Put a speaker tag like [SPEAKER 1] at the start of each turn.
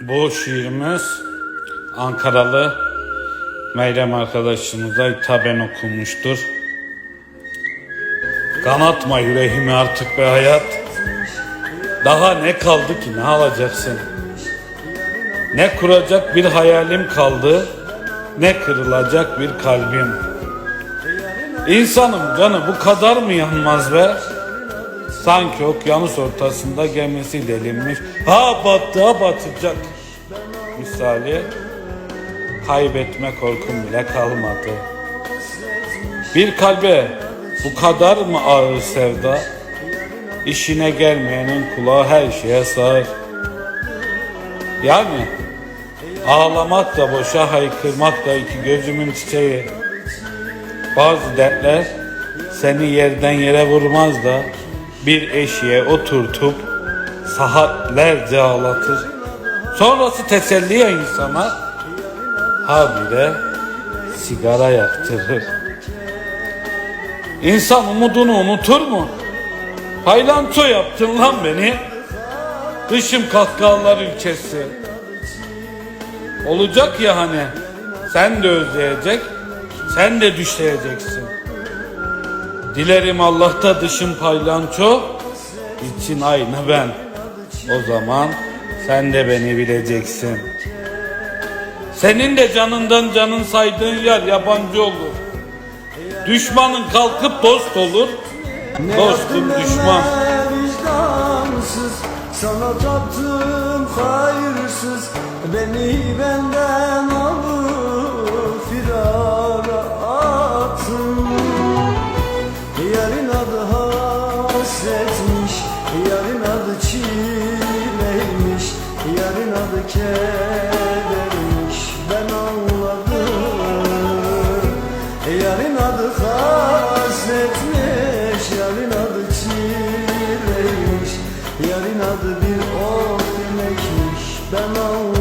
[SPEAKER 1] Bu şiirimiz Ankaralı Meyrem arkadaşımıza hitaben okunmuştur. Kanatma yüreğimi artık be hayat. Daha ne kaldı ki ne alacaksın? Ne kuracak bir hayalim kaldı, ne kırılacak bir kalbim. İnsanım canı bu kadar mı yanmaz be? Sanki okyanus ortasında gemisi delinmiş. Ha battı ha batacak. Misali kaybetme korkum bile kalmadı. Bir kalbe bu kadar mı ağır sevda? İşine gelmeyenin kulağı her şeye sığar. Yani ağlamak da boşa haykırmak da iki gözümün çiçeği. Bazı dertler seni yerden yere vurmaz da bir eşiğe oturtup saatlerce ağlatır. Sonrası teselliye insana habire sigara yaktırır. İnsan umudunu unutur mu? Paylanço yaptın lan beni. Dışım kahkahalar ülkesi. Olacak ya hani sen de özleyecek, sen de düşleyeceksin. Dilerim Allah'ta dışım paylanço, için aynı ben. O zaman sen de beni bileceksin. Senin de canından canın saydığın yer yabancı olur. Düşmanın kalkıp dost olur, dostun düşman.
[SPEAKER 2] Sana taptım hayırsız Beni benden alıp Yarın adı çileymiş Yarın adı kedermiş. Ben anladım Yarın adı hasretmiş Yarın adı çileymiş Yarın adı bir ot demekmiş Ben anladım